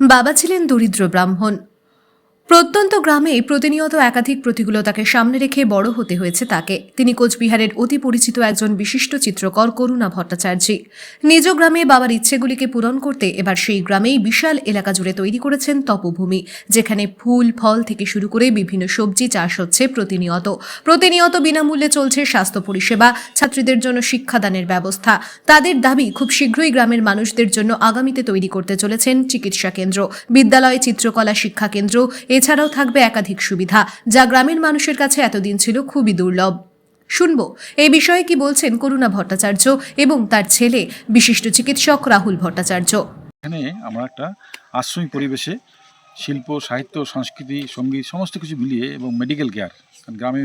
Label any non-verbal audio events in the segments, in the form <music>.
বাবা ছিলেন দরিদ্র ব্রাহ্মণ। প্রত্যন্ত গ্রামে প্রতিনিয়ত একাধিক প্রতিকূলতাকে সামনে রেখে বড় হতে হয়েছে তাকে। তিনি কোচবিহারের অতি পরিচিত একজন বিশিষ্ট চিত্রকর করুণা ভট্টাচার্যী। নিজ গ্রামে বাবার ইচ্ছেগুলিকে পূরণ করতে এবার সেই গ্রামেই বিশাল এলাকা জুড়ে তৈরি করেছেন তপভূমি, যেখানে ফুল, ফল থেকে শুরু করে বিভিন্ন সবজি চাষ হচ্ছে প্রতিনিয়ত। প্রতিনিয়ত বিনামূল্যে চলছে স্বাস্থ্য পরিষেবা, ছাত্রীদের জন্য শিক্ষাদানের ব্যবস্থা। তাদের দাবি, খুব শীঘ্রই গ্রামের মানুষদের জন্য আগামীতে তৈরি করতে চলেছেন চিকিৎসা কেন্দ্র। বিদ্যালয়, চিত্রকলা, শিক্ষা কেন্দ্র এছাড়াও থাকবে একাধিক সুবিধা, যা গ্রামের মানুষের কাছে এতদিন ছিল খুবই দুর্লভ। শুনব, এই বিষয়ে কি বলছেন করুণা ভট্টাচার্য এবং তার ছেলে, বিশিষ্ট চিকিৎসক রাহুল ভট্টাচার্য। এখানে আমরা একটা আশ্রমিক পরিবেশে শিল্প, সাহিত্য, সংস্কৃতি, সংগীত সমস্ত কিছু মিলিয়ে এবং মেডিকেল কেয়ার কারণ গ্রামে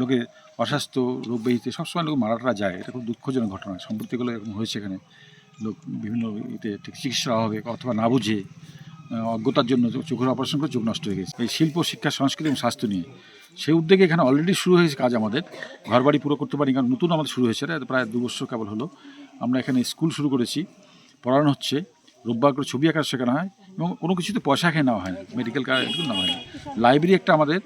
লোকের অস্বাস্থ্য, রোগ ব্যাধিতে সবসময় লোক মারাটা যায়, এটা খুব দুঃখজনক ঘটনা। সম্প্রতিগুলো এরকম হয়েছে এখানে, লোক বিভিন্ন ইতে চিকিৎসার অভাবে অথবা না বুঝে। অজ্ঞতার জন্য, চোখের অপারেশন করে চোখ নষ্ট হয়ে গেছে। এই শিল্প, শিক্ষা, সংস্কৃতি এবং স্বাস্থ্য নিয়ে। সেই উদ্যোগে এখানে অলরেডি শুরু হয়েছে কাজ আমাদের। ঘরবাড়ি পুরো করতে পারি কারণ নতুন আমাদের শুরু হয়েছে প্রায় দু বছর কেবল হলো। আমরা এখানে স্কুল শুরু করেছি। পড়ানো হচ্ছে। রোববার করে ছবি আঁকা শেখানো হয় এবং কোনো কিছুতে পয়সা খেয়ে নেওয়া হয় না মেডিকেল কার্ড নেওয়া হয় না লাইব্রেরি একটা আমাদের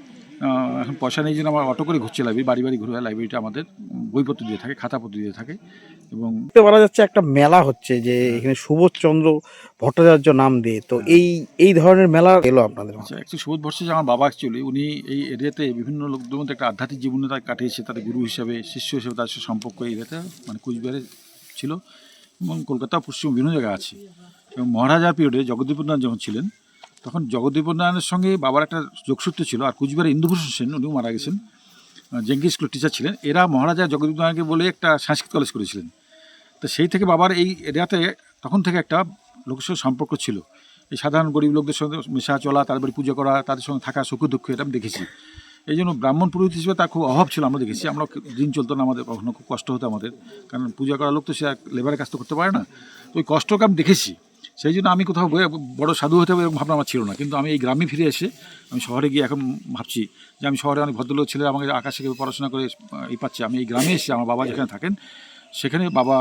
এখন পয়সা নেই জন্য আমার অটো করে ঘুরছে লাইব্রেরি বাড়ি বাড়ি ঘুরে লাইব্রেরিটা আমাদের বইপত্র দিয়ে থাকে খাতাপত্র দিয়ে থাকে এবং পারা যাচ্ছে একটা মেলা হচ্ছে যে এখানে সুবোধচন্দ্র ভট্টাচার্য নাম দিয়ে। তো এই এই ধরনের মেলা এলো আপনাদের। আচ্ছা অ্যাকচুয়ালি সুবোধ ভট্টাচার্য আমার বাবা অ্যাকচুয়ালি উনি এই এরিয়াতে বিভিন্ন লোকদের মধ্যে একটা আধ্যাত্মিক জীবনে তার কাটিয়েছে তাদের গুরু হিসাবে শিষ্য হিসেবে তার সাথে সম্পর্ক এই এরিয়াতে মানে কুচবিহারে ছিল এবং কলকাতা পশ্চিম বিভিন্ন জায়গায় আছে। এবং মহারাজার পিরিয়ডে জগদীপুর নারায়ণ যখন ছিলেন তখন জগদীপুর নারায়ণের সঙ্গে বাবার একটা যোগসূত্র ছিল, আর কুচবিহারে ইন্দুভূষণ সেন, উনিও মারা গেছেন। জেঙ্গি স্কুলের টিচার ছিলেন। এরা মহারাজা জগদীপ নারায়ণকে বলে একটা সাংস্কৃতিক কলেজ করেছিলেন। তো সেই থেকে বাবার এই এরিয়াতে তখন থেকে একটা লোকের সঙ্গে সম্পর্ক ছিল। এই সাধারণ গরিব লোকদের সঙ্গে মেশা চলা তারপরে পুজো করা, তাদের সঙ্গে থাকা, সুখ দুঃখ এটা আমি দেখেছি। এই জন্য ব্রাহ্মণ পুরোহিত হিসেবে তার খুব অভাব ছিল, আমরা দেখেছি। আমরা দিন চলতো না, আমাদের কখনো খুব কষ্ট হতো আমাদের। কারণ পূজা করার লোক তো সে লেবারের কাজ তো করতে পারে না। তো ওই কষ্টকে আমি দেখেছি। সেই জন্য আমি কোথাও বড় সাধু হতে হবে এরকম ভাবনা আমার ছিল না। কিন্তু আমি এই গ্রামে ফিরে এসে আমি শহরে গিয়ে এখন ভাবছি যে আমি শহরে অনেক ভদ্রলোক ছেলে আমাকে আকাশে পড়াশোনা করে এই পাচ্ছে। আমি এই গ্রামে এসে আমার বাবা যেখানে থাকেন সেখানে বাবা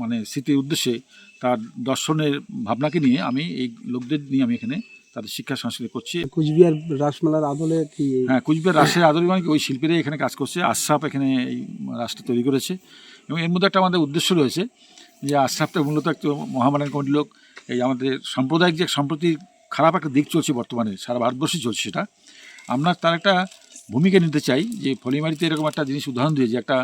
মানে স্মৃতির উদ্দেশ্যে তার দর্শনের ভাবনাকে নিয়ে আমি এই লোকদের নিয়ে আমি এখানে তাদের শিক্ষা সংস্কৃতি করছি। কুচবিহার রাসমেলার আদলে কি হ্যাঁ কুচবিহার রাষ্ট্রের আদলে মানে ওই শিল্পীরাই এখানে কাজ করছে। আশরাফ এখানে এই রাষ্ট্র তৈরি করেছে। এবং এর মধ্যে একটা আমাদের উদ্দেশ্য রয়েছে যে আশ্রাফটা মূলত একটা মহামারান কমিটির লোক। এই আমাদের সাম্প্রদায়িক যে সম্প্রতি খারাপ একটা দিক চলছে বর্তমানে, সারা ভারতবর্ষে চলছে সেটা। আমরা তার একটা ভূমিকা নিতে চাই যে ফলিমারিতে এরকম একটা জিনিস উদাহরণ দিয়ে যে একটা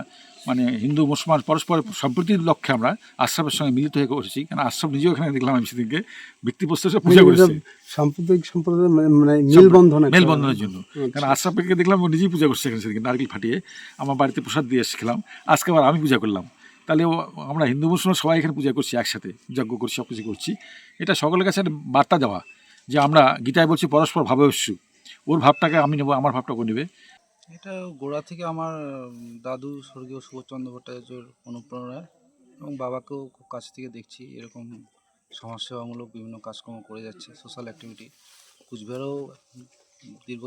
মানে হিন্দু মুসলমান পরস্পর সম্প্রীতির লক্ষ্যে আমরা আশরাফের সঙ্গে মিলিত হয়ে করেছি কারণ আশ্রম নিজেও এখানে দেখলাম আমি সেদিনকে ভিত্তিপ্রস্তর সে পূজা করেছে। সাম্প্রদায়িক সম্প্রদায় মানে মেলবন্ধন মেলবন্ধনের জন্য। আচ্ছা। কারণ আশরাফকে দেখলাম ও নিজেই পূজা করছে এখানে সেদিনকে নারকেল ফাটিয়ে। আমার বাড়িতে প্রসাদ দিয়ে এসেছিলাম। আজকে আবার আমি পূজা করলাম। তাহলে আমরা হিন্দু মুসলমান সবাই এখানে পূজা করছি একসাথে যজ্ঞ করছি সব কিছু করছি। এটা সকলের কাছে একটা বার্তা দেওয়া যে আমরা গীতায় বলছি পরস্পর ভাবাবশ্যু ওর ভাবটাকে আমি নেব, আমার ভাবটা ও নেবে। এটা গোড়া থেকে আমার দাদু স্বর্গীয় সুবোধচন্দ্র ভট্টাচার্যর অনুপ্রেরণায় এবং বাবাকেও খুব কাছ থেকে দেখছি, এরকম সমাজসেবামূলক বিভিন্ন কাজকর্ম করে যাচ্ছে সোশ্যাল অ্যাক্টিভিটি কুচবিহারেও দীর্ঘ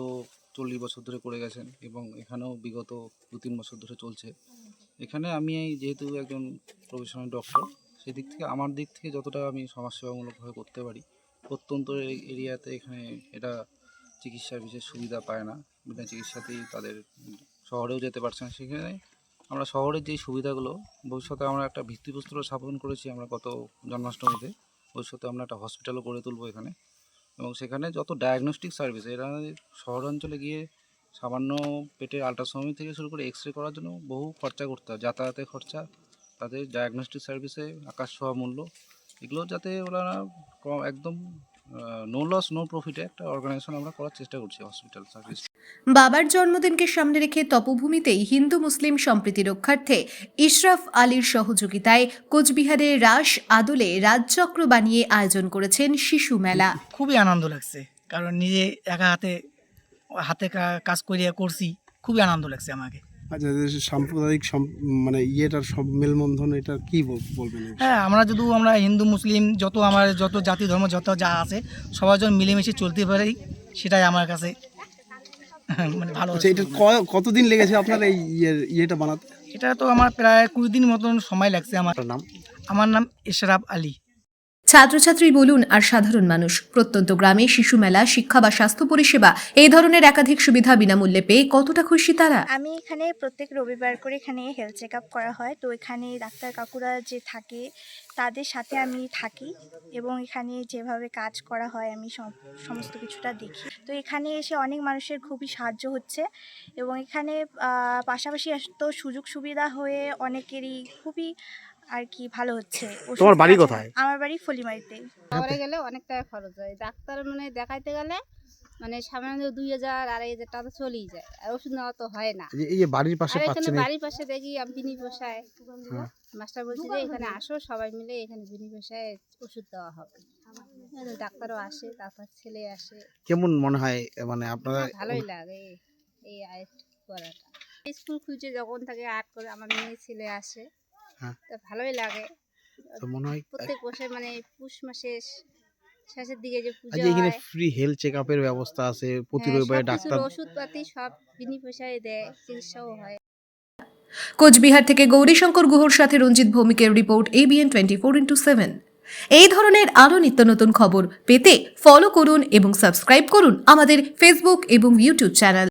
চল্লিশ বছর ধরে করে গেছেন এবং এখানেও বিগত দু তিন বছর ধরে চলছে। এখানে আমি যেহেতু একজন প্রফেশনাল ডক্টর সেদিক থেকে, আমার দিক থেকে যতটা আমি সমাজসেবামূলকভাবে করতে পারি, প্রত্যন্ত এরিয়াতে এখানে এটা চিকিৎসার বিশেষ সুবিধা পায় না, বিনা চিকিৎসাতেই তাদের শহরেও যেতে পারছে না। সেখানে আমরা শহরের যেই সুবিধাগুলো, ভবিষ্যতে আমরা একটা ভিত্তিপ্রস্তর স্থাপন করেছি আমরা গত জন্মাষ্টমীতে, ভবিষ্যতে আমরা একটা হসপিটালও গড়ে তুলবো এখানে। এবং সেখানে যত ডায়াগনস্টিক সার্ভিস এরা শহরাঞ্চলে গিয়ে সামান্য পেটের আল্ট্রাসাউন্ড থেকে শুরু করে এক্স রে করার জন্য বহু খরচা করতে হয়। যাতায়াতের খরচা, তাদের ডায়াগনস্টিক সার্ভিসে আকাশ ছোঁয়া মূল্য, এগুলো যাতে ওরা একদম নো লস নো প্রফিটে একটা অর্গানাইজেশন আমরা করার চেষ্টা করছি হসপিটাল সার্ভিস বাবার জন্মদিনকে সামনে রেখে তপভূমিতেই হিন্দু মুসলিম সম্প্রীতি রক্ষার্থে ইশরাফ আলীর সহযোগিতায় কোচবিহারে রাস আদলে রাজচক্র বানিয়ে আয়োজন করেছেন শিশু মেলা। খুবই আনন্দ লাগছে কারণ নিজে একা হাতে হাতে কা- কাজ করিয়া করছি খুবই আনন্দ লাগছে আমাকে। আচ্ছা সাম্প্রদায়িক সম- মানে ইয়েটার সব মেলবন্ধন এটা কি বল- বলবেন হ্যাঁ আমরা যদি আমরা হিন্দু মুসলিম যত আমার যত জাতি ধর্ম যত যা আছে সবার জন্য মিলেমিশে চলতে পারি সেটাই আমার কাছে <laughs> মানে ভালো আচ্ছা এটা কতদিন লেগেছে আপনার এই ইয়েটা বানাতে? এটা তো আমার প্রায় কুড়ি দিন মতন সময় লাগছে আমার। নাম? আমার নাম ইশরাফ আলী। ছাত্রছাত্রী বলুন আর সাধারণ মানুষ। প্রত্যন্ত গ্রামে শিশু মেলা, শিক্ষা বা স্বাস্থ্য পরিষেবা, এই ধরনের একাধিক সুবিধা বিনামূল্যে পেয়ে কতটা খুশি তারা? আমি এখানে প্রত্যেক রবিবার করে এখানে হেলথ চেক আপ করা হয়। তো এখানে ডাক্তার কাকুরা যে থাকে, তাদের সাথে আমি থাকি এবং এখানে যেভাবে কাজ করা হয়, আমি সম- সমস্ত কিছুটা দেখি। তো এখানে এসে অনেক মানুষের খুবই সাহায্য হচ্ছে এবং এখানে পাশাপাশি এত সুযোগ সুবিধা হয়ে অনেকেরই খুবই আর কি ভালো হচ্ছে। ওষুধ তোমার বাড়ি কোথায়? আমার বাড়ি ফলিমারিতে। শহরে গেলে অনেক টাকা খরচ হয়। ডাক্তার মানে দেখাইতে গেলে মানে সামান্য দুই হাজার আড়াই হাজার টাকা তো চলেই যায়। আর ওষুধ নেওয়া তো হয় না। এই যে- বাড়ির পাশে আর এখানে বাড়ির পাশে দেখি আমি বিনি বসায় মাস্টার বলছে যে এখানে আসো সবাই মিলে এখানে বিনি বসায় ওষুধ দেওয়া হবে। ডাক্তারও আসে তারপর ছেলে আসে। কেমন মনে হয় মানে আপনারা হ্যাঁ, ভালোই লাগে এই- আর্ট করাটা। স্কুল খুঁজে যখন থাকে আর্ট করে আমার মেয়ে ছেলে আসে। হ্যাঁ। তো ভালোই লাগে। তো মনে হয় প্রত্যেক বছর মানে পুষ মাসের শেষের দিকে যে আজ পুজো এখানে ফ্রি হেলথ চেক আপের ব্যবস্থা আছে প্রতি হ্যাঁ, রবিবারে সব কিছুর ডাক্তার ওষুধপাতি সব বিনি পয়সায় দেয় চিকিৎসাও হয়। কোচবিহার থেকে গৌরীশঙ্কর গুহর সাথে Ranjit ভৌমিকের report ABN twenty four into seven এই ধরনের আরও নিত্য নতুন খবর পেতে ফলো করুন এবং সাবস্ক্রাইব করুন আমাদের ফেসবুক এবং ইউটিউব চ্যানেল